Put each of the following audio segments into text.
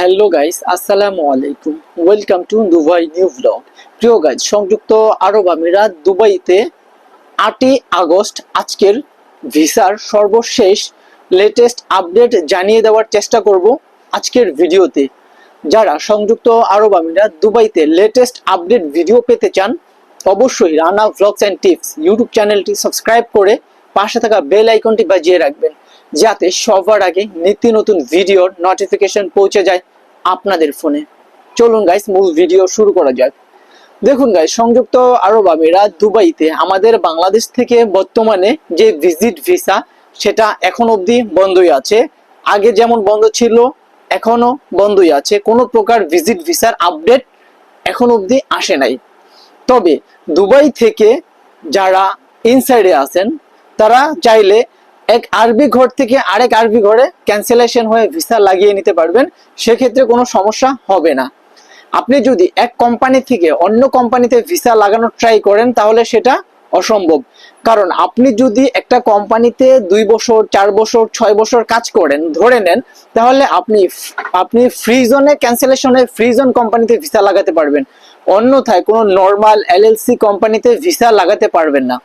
Hello guys আসসালামু আলাইকুম welcome to Dubai new vlog প্রিয় গাইজ সংযুক্ত আরব আমিরাত দুবাইতে আটই আগস্ট আজকের ভিসার সর্বশেষ লেটেস্ট আপডেট জানিয়ে দেওয়ার চেষ্টা করব আজকের ভিডিওতে। যারা সংযুক্ত আরব আমিরাত দুবাইতে লেটেস্ট আপডেট ভিডিও পেতে চান, অবশ্যই Rana vlogs and tips YouTube চ্যানেলটি সাবস্ক্রাইব করে পাশে থাকা বেল আইকনটি বাজিয়ে রাখবেন। যাতে সবার আগে নিত্য নতুন ভিডিওর নোটিফিকেশন পৌঁছে যায় আপনাদের ফোনে চলুন গাইস মূল ভিডিও শুরু করা যাক। দেখুন গাইস সংযুক্ত আরব আমিরাত দুবাইতে আমাদের বাংলাদেশ থেকে বর্তমানে যে ভিজিট ভিসা সেটা এখন অবধি বন্ধই আছে। আগে যেমন বন্ধ ছিল এখনও বন্ধই আছে। কোনো প্রকার ভিজিট ভিসার আপডেট এখন অবধি আসে নাই। তবে দুবাই থেকে যারা ইনসাইডে আছেন, তারা চাইলে এক আরবি ঘর থেকে আরেক আরবি ঘরে ক্যান্সেলেশন হয়ে ভিসা লাগিয়ে নিতে পারবেন, সেক্ষেত্রে কোনো সমস্যা হবে না। আপনি যদি এক কোম্পানি থেকে অন্য কোম্পানিতে ভিসা লাগানোর ট্রাই করেন, তাহলে সেটা অসম্ভব। কারণ আপনি যদি একটা কোম্পানিতে দুই বছর, চার বছর, ছয় বছর কাজ করেন, ধরে নেন, তাহলে আপনি আপনি ফ্রি জোনে ক্যান্সেলেশনে ফ্রি জোন কোম্পানিতে ভিসা লাগাতে পারবেন। অন্যথায় কোনো নর্মাল এলএলসি কোম্পানিতে ভিসা লাগাতে পারবেন না।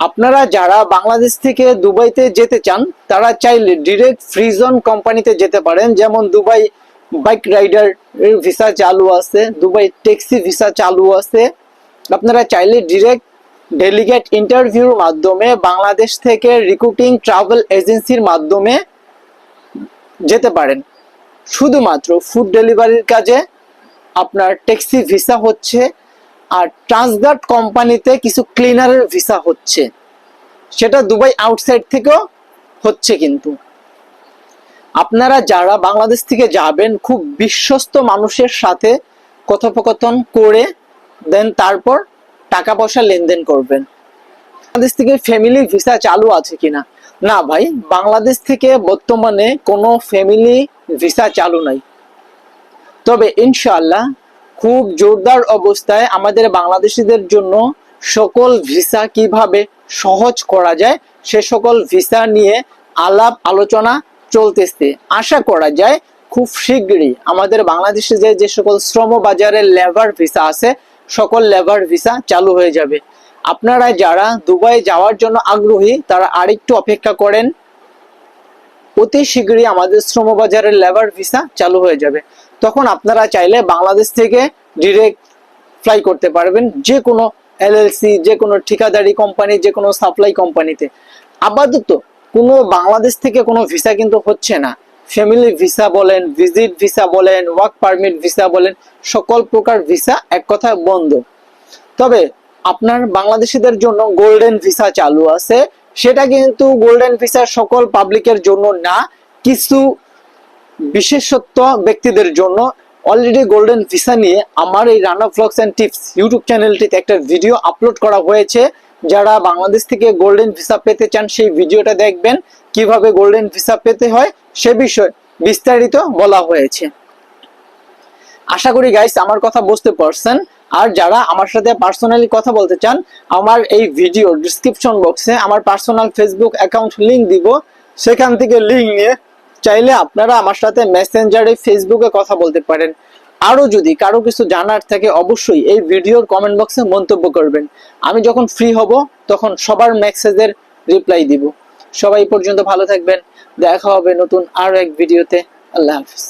আপনারা যারা বাংলাদেশ থেকে দুবাইতে যেতে চান, তারা চাইলে ডিরেক্ট ফ্রিজন কোম্পানিতে যেতে পারেন। যেমন দুবাই বাইক রাইডার ভিসা চালু আছে, দুবাই ট্যাক্সি ভিসা চালু আছে। আপনারা চাইলে ডিরেক্ট ডেলিগেট ইন্টারভিউর মাধ্যমে বাংলাদেশ থেকে রিক্রুটিং ট্রাভেল এজেন্সির মাধ্যমে যেতে পারেন। শুধুমাত্র ফুড ডেলিভারির কাজে আপনার ট্যাক্সি ভিসা হচ্ছে। আর ট্রান্সগার্ড কোম্পানিতে কিছু ক্লিনারের ভিসা হচ্ছে। সেটা দুবাই আউটসাইড থেকেও হচ্ছে কিন্তু। আপনারা যারা বাংলাদেশ থেকে যাবেন, খুব বিশ্বস্ত মানুষের সাথে কথোপকথন করে দেন, তারপর টাকা পয়সা লেনদেন করবেন। বাংলাদেশ থেকে ফ্যামিলি ভিসা চালু আছে কিনা? না ভাই, বাংলাদেশ থেকে বর্তমানে কোনো ফ্যামিলি ভিসা চালু নাই। তবে ইনশাআল্লাহ খুব জোরদার অবস্থায় আমাদের বাংলাদেশিদের জন্য সকল ভিসা কীভাবে সহজ করা যায়, সে সকল ভিসা নিয়ে আলাপ আলোচনা চলতেছে। আশা করা যায় খুব শীঘ্রই আমাদের বাংলাদেশে যে যে সকল শ্রম বাজারের লেবার ভিসা আছে, সকল লেবার ভিসা চালু হয়ে যাবে। আপনারা যারা দুবাই যাওয়ার জন্য আগ্রহী, তারা আরেকটু অপেক্ষা করেন। অতি শীঘ্রই আমাদের শ্রমবাজারের লেবার ভিসা চালু হয়ে যাবে। তখন আপনারা চাইলে বাংলাদেশ থেকে ডিরেক্ট ফ্লাই করতে পারবেন যে কোনো এলএলসি যে কোনো ঠিকাদারি কোম্পানি যে কোনো সাপ্লাই কোম্পানিতে আপাতত কোনো বাংলাদেশ থেকে কোনো ভিসা কিন্তু হচ্ছে না। ফ্যামিলি ভিসা বলেন ভিজিট ভিসা বলেন ওয়ার্ক পারমিট ভিসা বলেন, সকল প্রকার ভিসা এক কথায় বন্ধ। তবে আপনার বাংলাদেশিদের জন্য গোল্ডেন ভিসা চালু আছে। সেটা কিন্তু গোল্ডেন ভিসা সকল পাবলিকের জন্য না, কিছু বিশেষত্ব ব্যক্তিদের জন্য। অলরেডি গোল্ডেন ভিসা নিয়ে আমার এই Rana vlogs and tips YouTube চ্যানেলটিতে একটা ভিডিও আপলোড করা হয়েছে। যারা বাংলাদেশ থেকে গোল্ডেন ভিসা পেতে চান, সেই ভিডিওটা দেখবেন, কীভাবে গোল্ডেন ভিসা পেতে হয়, সে বিষয়ে বিস্তারিত বলা হয়েছে। আশা করি গাইস আমার কথা বুঝতে পারছেন। আর যারা আমার সাথে পার্সোনালি কথা বলতে চান, আমার এই ভিডিও ডিসক্রিপশন বক্সে আমার পার্সোনাল ফেসবুক অ্যাকাউন্ট লিংক দিব। সেখান থেকে লিঙ্ক নিয়ে চাইলে আপনারা আমার সাথে মেসেঞ্জারে ফেসবুকে কথা বলতে পারেন। আরও যদি কারও কিছু জানার থাকে, অবশ্যই এই ভিডিওর কমেন্ট বক্সে মন্তব্য করবেন। আমি যখন ফ্রি হব, তখন সবার মেসেজের রিপ্লাই দিব। সবাই পর্যন্ত ভালো থাকবেন। দেখা হবে নতুন আরও এক ভিডিওতে আল্লাহ হাফিজ।